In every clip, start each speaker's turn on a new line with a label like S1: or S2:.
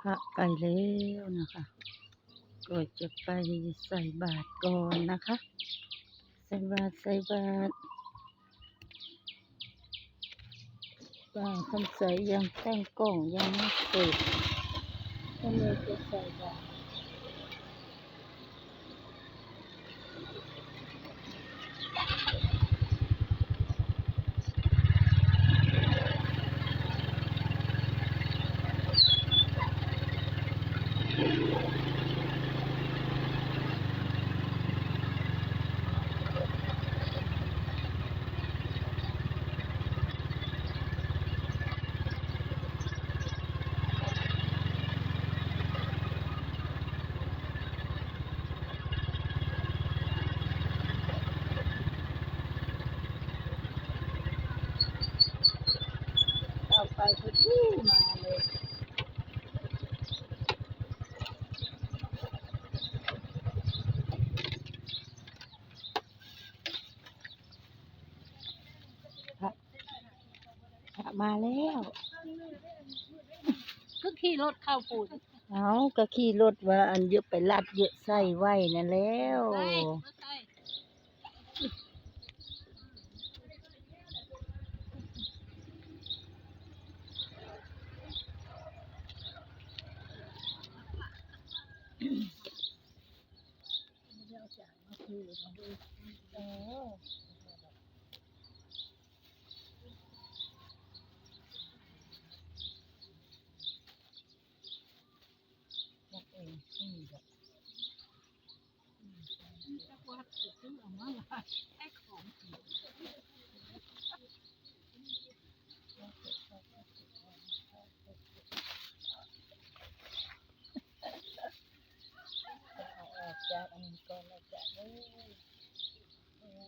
S1: พระไปแล้วนะคะ ก็จะไปใส่บาตรก่อนนะคะ ใส่บาตรใส่บาตรป้าคำใสยังตั้งกล้องยังไม่เสร็จก็เลยจะใส่บาตร ไปพอดีมาเลยพระพระมาแล้ว
S2: ก็ขี่รถเข้าปูน
S1: เอาก็ขี่รถว่าอันเยอะไปลัดเยอะใส่ไว้นั่นแล้ว เออ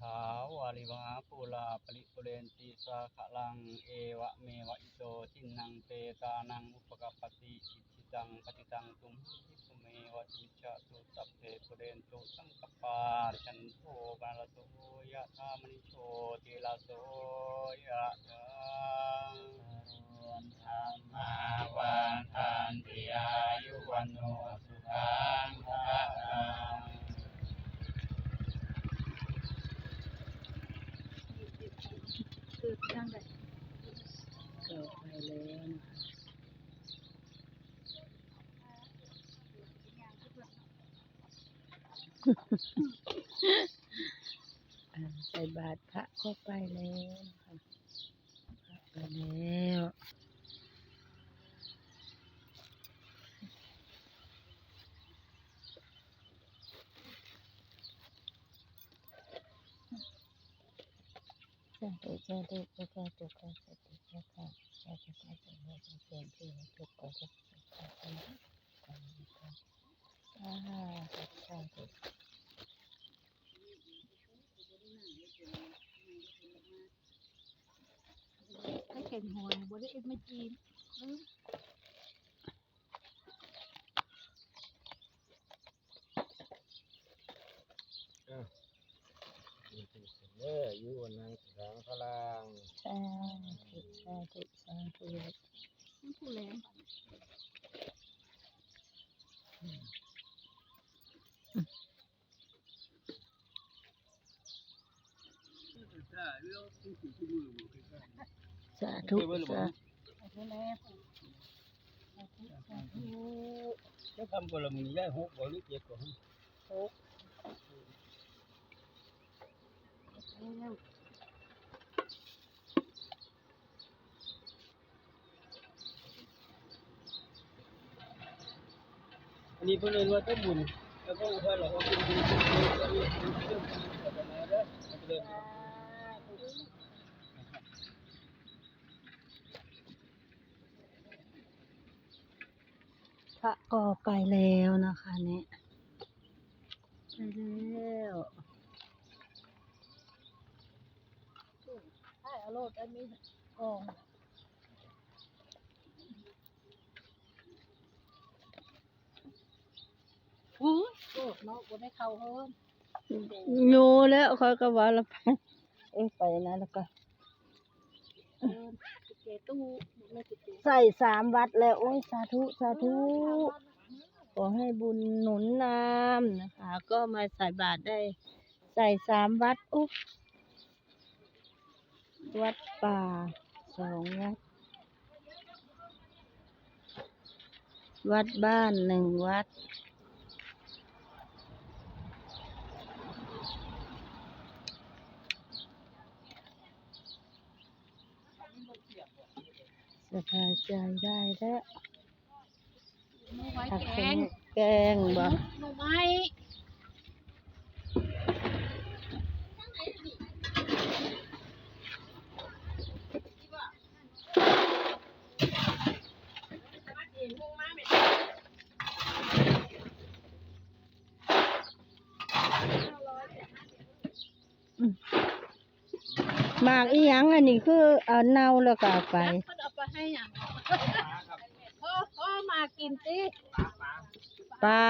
S3: ถาวาริวาปูลาปริปุเรนติสาขลังเอวะเมวะอิโตทินังเปตานังอุปกปปติอิจิตังปฏิตังตุมหิสุเมวะจิจตุสัพเพปุเรนตุสังกปาจันโทปาลโสยะธามณิโชติลาโสยะธารวมธรรมาวันทันติอายุวันโนสุขังภะ ลัง
S2: คือจังได
S1: ไปแล้วนะใส่บาตรพระก็ไปแล้วค่ะไปแล้ว สาธุสาธุพระเจ้าตุกาสติพระค่ะสาธุสาธุพระเจ้าเจ้าที่ทุกข์ก็ทุกข์สาธุสาธุสาธุสาธุ
S2: ให้เก่งหวยบ่ได้เอ็ดไม่จีนลืม
S3: เอออยู่วันนั้นสังพลัง
S1: สาธุสาธุสาธุ
S2: มันผู้แหลม
S1: สาธุสา
S2: ผู้แหลม
S3: จะทำกลมีได้หกบ่หรือเจ็ดก่อน
S2: แล้ว
S4: อันนี้เพิ่นเรียนว่าต้นบุญแล้วก็เพิ่นหรอกว่าเป็นบุญเป็นบุญเป็นบุญเป็นบุญศาสนาเด้อมันเริ่
S1: พระก็ไปแล้วนะคะเนี่ยไปแล้ว
S2: ใช่เอาโลดอันนี้กอง
S1: อู้
S2: โลดเนาะบ่ได้เข้าเฮิม
S1: โยแล้วเขาก็ว่าเราไปเอ้ยไปนะแล้วก็
S2: เดินติเกตู้ไม่ติเก
S1: ใส่สามวัดแล้วโอ้ยสาธุสาธุขอให้บุญหนุนนำนะคะ ก็มาใส่บาตรได้ ใส่สามวัดอุ๊บวัดป่าสองวัด วัดบ้านหนึ่งวัด สบายใจได้แล้ว
S2: หนูไว้
S1: ผัก
S2: แก
S1: แก
S2: ง
S1: งแกงบ่
S2: หนูไม้
S1: หมากอีหยังอันนี้คือเอาเน่าแล้วก็เอาไป
S2: เพิ่นเอาไป ให้อยังพ่อพ่อมากินสิ
S1: ปลา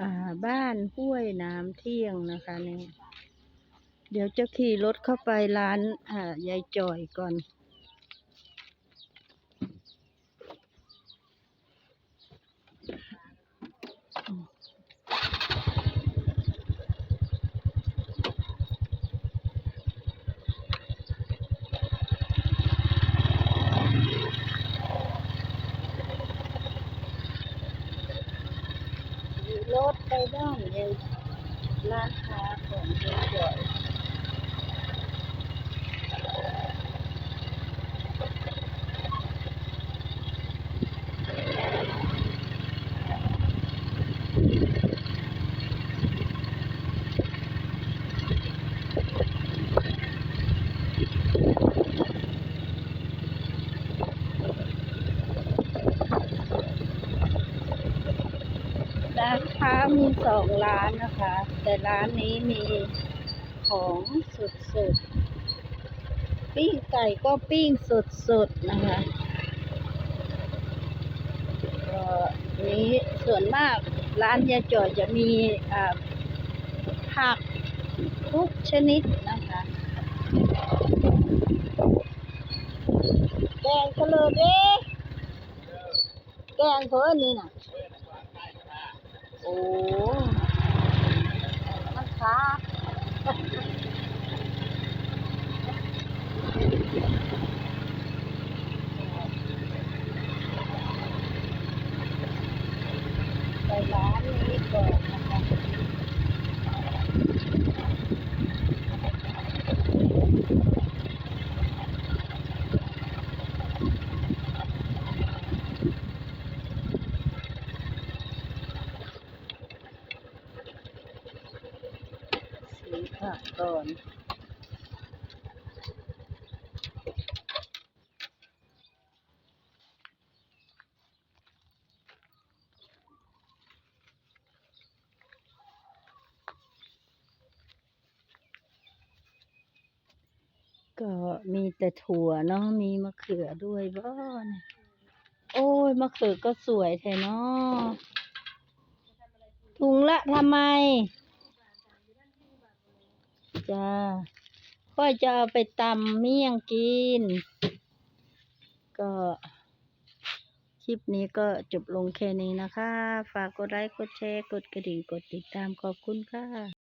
S1: อ่าบ้านห้วยน้ำเที่ยงนะคะนี่เดี๋ยวจะขี่รถเข้าไปร้านอ่ายายจ่อยก่อน that's ร้านค้ามีสองร้านนะคะ แต่ร้านนี้มีของสุดๆ ปิ้งไก่ก็ปิ้งสดๆ นะคะก็นี้ส่วนมากร้านยาจ่อยจะมีผักทุกชนิดนะคะแกงก็เลเด้แกงเพิ่นนี่น่ะ โอ้ มันคักไปร้านนี้ก่อนนะคะ ซื้อผั ก็มีแต่ถั่วเนาะมีมะเขือด้วยบ้านโอ้ยมะเขือก็สวยแท้เนาะถุงละทำไม จ้าค่อยจะเอาไปตำเมี่ยงกิน ก็คลิปนี้ก็จบลงแค่นี้นะคะ ฝากกดไลค์กดแชร์ กดกระดิ่งกดติดตามขอบคุณค่ะ